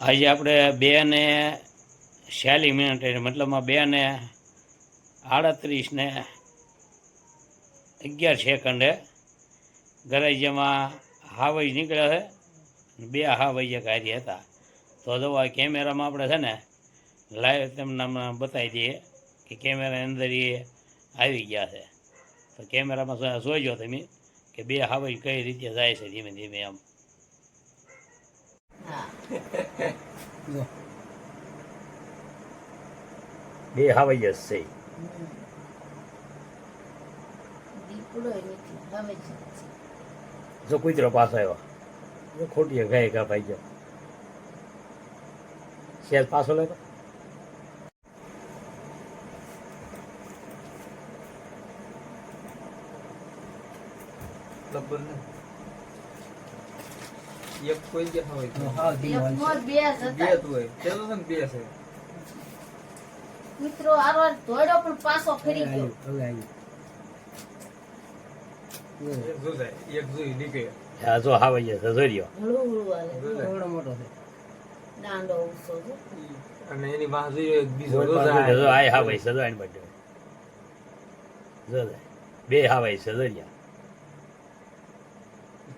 આજે આપણે બે ને છ્યાલી મિનિટ મતલબમાં બે ને આડત્રીસ ને અગિયાર સેકન્ડે ગરાજ્યમાં હાવજ નીકળ્યા છે. બે હાવજે કાર્ય હતા. તો જો કેમેરામાં આપણે છે ને લાઈવ તમને બતાવી દઈએ કે કેમેરાની અંદર એ આવી ગયા છે. તો કેમેરામાં જો- જોઈજો તમે કે બે હાવજ કઈ રીતે જાય છે ધીમે ધીમે હા બે હવે જ છે. જો કૂતરો પાછો આવ્યો. જો ખોટી ગાય કાપાઈ ગયો શેર પાછો લેતો લબ્બર ને. એક કોઈ ગયા હોય. તો. હા બે હતા. હોય. પેલો છે બે છે. મિત્રો આરવાર દોડ્યો પણ પાછો ફરી ગયો. હવે જો એક જોઈ નીકળે. હા જો છે જોઈ રહ્યો જો જાય. દાંડો છે અને એની પાસે એક બીજો જો જાય. આ હાવજ છે. જો. બે હા ભાઈ જોઈ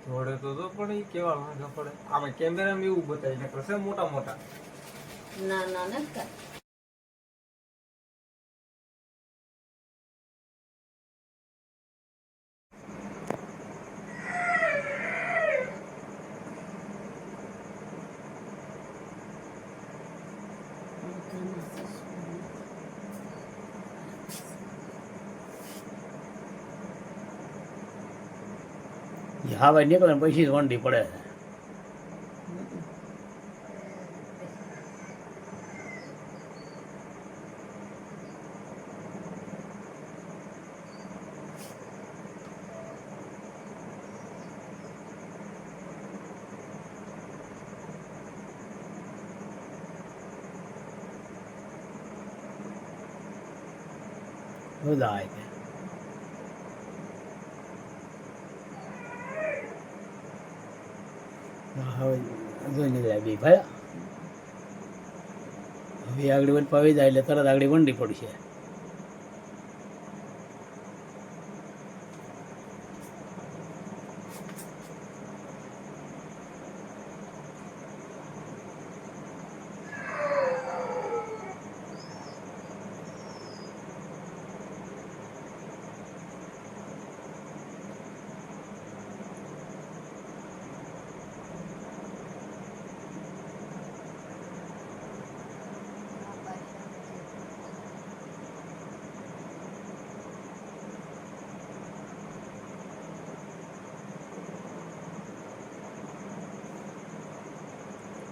થોડે તો તો પણ એ કેવા લાગે પડે આમાં કેમેરામાં એવું બતાવી નાખે છે મોટા મોટા. ના ના, નથી હાવજ નીકળે ને પછી જ વંડી પડે છે. બધા આવે છે હવે જોઈ ભાઈ. હવે આગળ વન પાવી જાય એટલે તરત આગળ વંડી પડશે.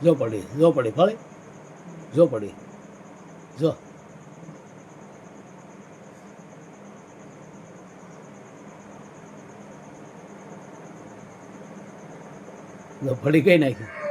જો પડી જો પડી ફળી જો પડી જો. ફળી કઈ નાખ્યું